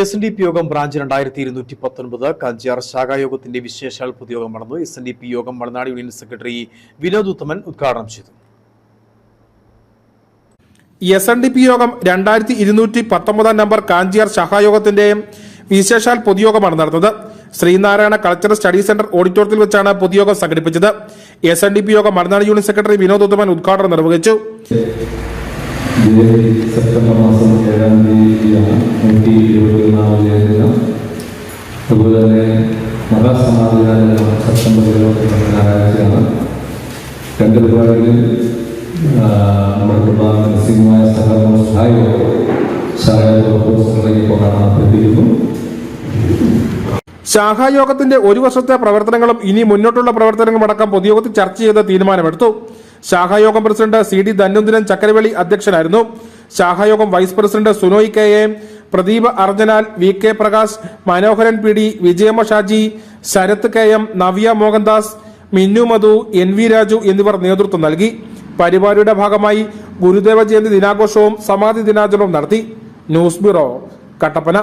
S N D P യോഗം branch രണ്ടായിരത്തി ഇരുന്നൂറ്റി പത്തൊൻപത് കഞ്ചിയാർ ശാഖായോഗത്തിന്റെ വിശേഷാൽ പൊതുയോഗം നടന്നു. എസ് എൻ ഡി പി യോഗം മലനാട് യൂണിയൻ സെക്രട്ടറി വിനോദ് ഉത്തമൻ ഉദ്ഘാടനം ചെയ്തു. എസ് എൻ ഡി പി യോഗം രണ്ടായിരത്തി ഇരുന്നൂറ്റി പത്തൊമ്പതാം നമ്പർ കാഞ്ചിയാർ ശാഖായോഗത്തിന്റെ വിശേഷാൽ പൊതുയോഗമാണ് നടന്നത്. ശ്രീനാരായണ കൾച്ചറൽ സ്റ്റഡി സെന്റർ ഓഡിറ്റോറിയത്തിൽ വെച്ചാണ് പൊതുയോഗം സംഘടിപ്പിച്ചത്. എസ് എൻ ഡി പി യോഗം മലനാട് യൂണിയൻ സെക്രട്ടറി വിനോദ് ഉത്തമൻ ഉദ്ഘാടനം നിർവഹിച്ചു. ജനുവരി സെപ്റ്റംബർ മാസം ഏഴാം തീയതിയാണ് നൂറ്റി ഇരുപത്തിയൊന്നാമത് ദിനം അതുപോലെ തന്നെ മഹാസമാധികാര ദിനം സെപ്റ്റംബർ ഇരുപത്തി ഞായറാഴ്ചയാണ് രണ്ട് പരിപാടികളിൽ പ്രധാന നരസിംഹമായ സഹകരണ സഹായ സഹായ പോസ്റ്റുകളിലേക്ക് കാണാൻ പറ്റിയിരുന്നു ശാഖായോഗത്തിന്റെ ഒരു വർഷത്തെ പ്രവർത്തനങ്ങളും ഇനി മുന്നോട്ടുള്ള പ്രവർത്തനങ്ങളും അടക്കം പൊതുയോഗത്തിൽ ചർച്ച ചെയ്ത് തീരുമാനമെടുത്തു. ശാഖായോഗം president C D Dhanwantharan Chakkaraveli അധ്യക്ഷനായിരുന്നു. ശാഖായോഗം vice president Sunoy K A Pradeep Arjanal V K Prakash Manoharan P D Vijayamma Shaji Sarath K M Navya Mohandas Minnu Madhu N V Raju എന്നിവർ നേതൃത്വം നൽകി. പരിപാടിയുടെ ഭാഗമായി ഗുരുദേവ ജയന്തി ദിനാഘോഷവും സമാധി ദിനാചരണവും നടത്തി. News bureau Kattappana.